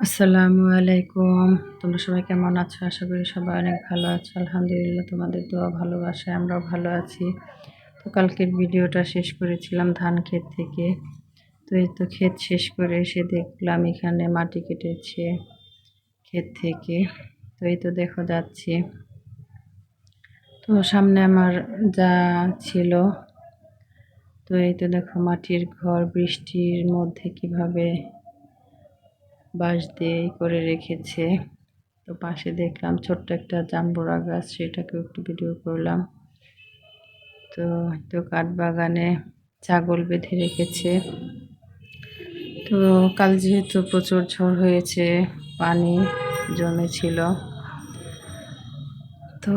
আসসালামু আলাইকুম। তোমরা সবাই কেমন আছো? আশা করি সবাই অনেক ভালো আছো। আলহামদুলিল্লাহ, তোমাদের দোয়া ভালোবাসায় আমরাও ভালো আছি। তো কালকের ভিডিওটা শেষ করেছিলাম ধান ক্ষেত থেকে। তো এই তো ক্ষেত শেষ করে এসে দেখলাম এখানে মাটি কেটেছে ক্ষেত থেকে। তো এই তো দেখো যাচ্ছি। তো সামনে আমার যা ছিল, তো এই তো দেখো মাটির ঘর, বৃষ্টির মধ্যে কীভাবে বাঁশ দিয়ে করে রেখেছে। তো পাশে দেখলাম ছোট্ট একটা জাম্বুরা গাছ, সেটাকেও একটু ভিডিও করলাম। তো তো কাঠবাগানে ছাগল বেঁধে রেখেছে। তো কাল যেহেতু প্রচুর ঝড় হয়েছে, পানি জমেছিল। তো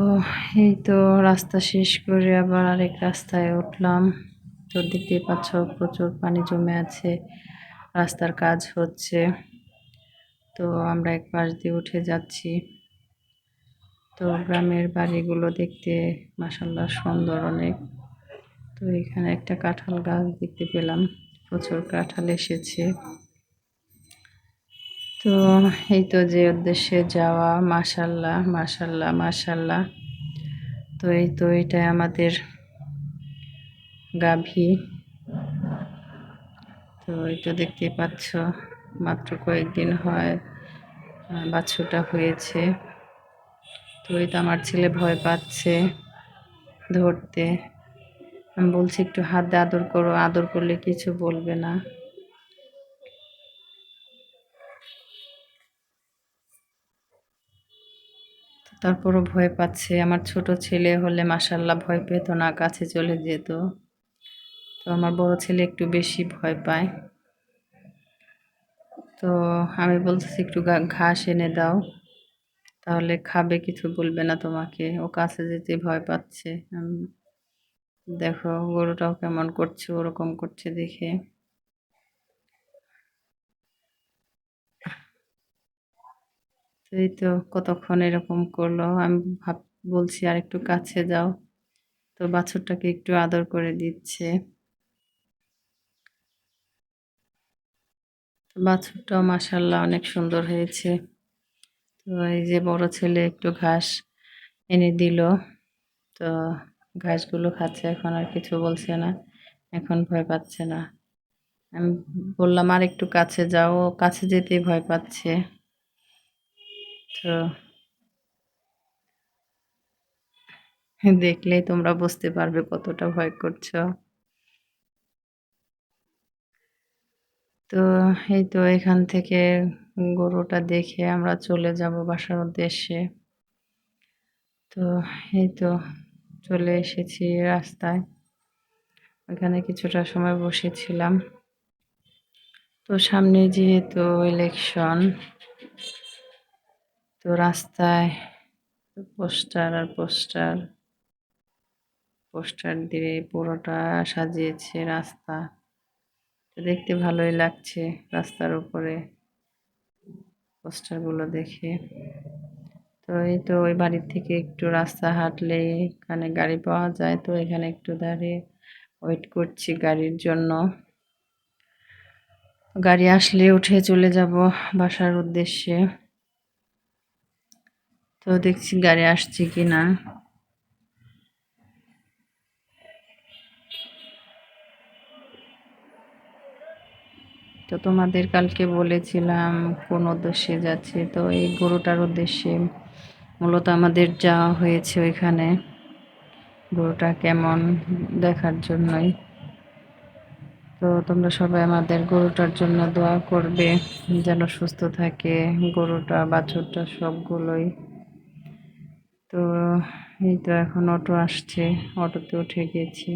এই তো রাস্তা শেষ করে আবার আরেক রাস্তায় উঠলাম। তো দেখতে পাচ্ছ প্রচুর পানি জমে আছে, রাস্তার কাজ হচ্ছে। তো আমরা এক পাশ দিয়ে উঠে যাচ্ছি। তো গ্রামের বাড়িগুলো দেখতে মাসাল্লাহ সুন্দর অনেক। তো এখানে একটা কাঁঠাল গাছ দেখতে পেলাম, প্রচুর কাঁঠাল এসেছে। তো এই তো যে উদ্দেশ্যে যাওয়া মাসাল্লাহ মাসাল্লাহ মাসাল্লাহ তো এই তো এটাই আমাদের গাভী। তো এই তো দেখতে পাচ্ছ। মাত্র কয়েকদিন হয় বাছুরটা হয়েছে। তো এই তো আমার ছেলে ভয় পাচ্ছে ধরতে। আমি বলছি, একটু হাত আদর করো, আদর করলে কিছু বলবে না। তারপরও ভয় পাচ্ছে। আমার ছোট ছেলে হলে মাসাল্লাহ ভয় পেত না, কাছে চলে যেত। তো আমার বড় ছেলে একটু বেশি ভয় পায়। তো আমি বলতেছি, একটু ঘাস এনে দাও। তাহলে খাবে, কিছু বলবে না তোমাকে। ও কাছে যেতে ভয় পাচ্ছে। দেখো, গরুটাও কেমন করছে, ওরকম করছে দেখে। এই তো কতক্ষণ এরকম করল। আমি ভাব, বলছি, আর একটু কাছে যাও। তো বাছুরটাকে একটু আদর করে দিচ্ছে। বাছুরটাও মাসাল্লাহ অনেক সুন্দর হয়েছে। তো এই যে বড় ছেলে একটু ঘাস এনে দিল। তো ঘাসগুলো খাচ্ছে এখন আর কিছু বলছে না। এখন ভয় পাচ্ছে না। আমি বললাম, আর একটু কাছে যাও, কাছে যেতেই ভয় পাচ্ছে। তো দেখলেই তোমরা বুঝতে পারবে কতটা ভয় করছ। তো এই তো এখান থেকে গরুটা দেখে আমরা চলে যাব বাসার উদ্দেশ্যে। তো এই তো চলে এসেছি রাস্তায়। ওখানে কিছুটা সময় বসেছিলাম। তো সামনে যেহেতু ইলেকশন তো রাস্তায় পোস্টার আর পোস্টার পোস্টার দিয়ে পুরোটা সাজিয়েছে রাস্তা। দেখতে ভালোই লাগছে রাস্তার উপরে। পোস্টারগুলো দেখে। তো এই তো ওই বাড়ির থেকে একটু রাস্তা হাঁটলে এখানে গাড়ি পাওয়া যায়। তো এখানে একটু দাঁড়িয়ে ওয়েট করছি গাড়ির জন্য। গাড়ি আসলে উঠে চলে যাব বাসার উদ্দেশ্যে। তো দেখছি গাড়ি আসছে কি না তো তোমাদের কালকে বলেছিলাম কোন উদ্দেশ্যে যাচ্ছে, তো এই গরুটার উদ্দেশ্যে মূলত আমাদের যাওয়া হয়েছে ওইখানে। গরুটা কেমন দেখার জন্যই। তো তোমরা সবাই আমাদের গরুটার জন্য দোয়া করবে, যেন সুস্থ থাকে গরুটা, বাছুরটা সবগুলোই। তো এই তো এখন অটো আসছে অটোতে উঠে গেছি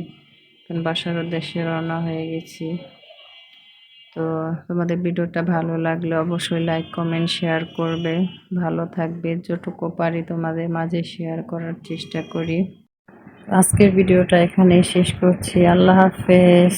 বাসার উদ্দেশ্যে রওনা হয়ে গেছি। তো তোমাদের ভিডিওটা ভালো লাগলে অবশ্যই লাইক কমেন্ট শেয়ার করবে। ভালো থাকবে যতটুকু পারি তোমাদের মাঝে শেয়ার করার চেষ্টা করি। আজকের ভিডিওটা এখানেই শেষ করছি। আল্লাহ হাফেজ।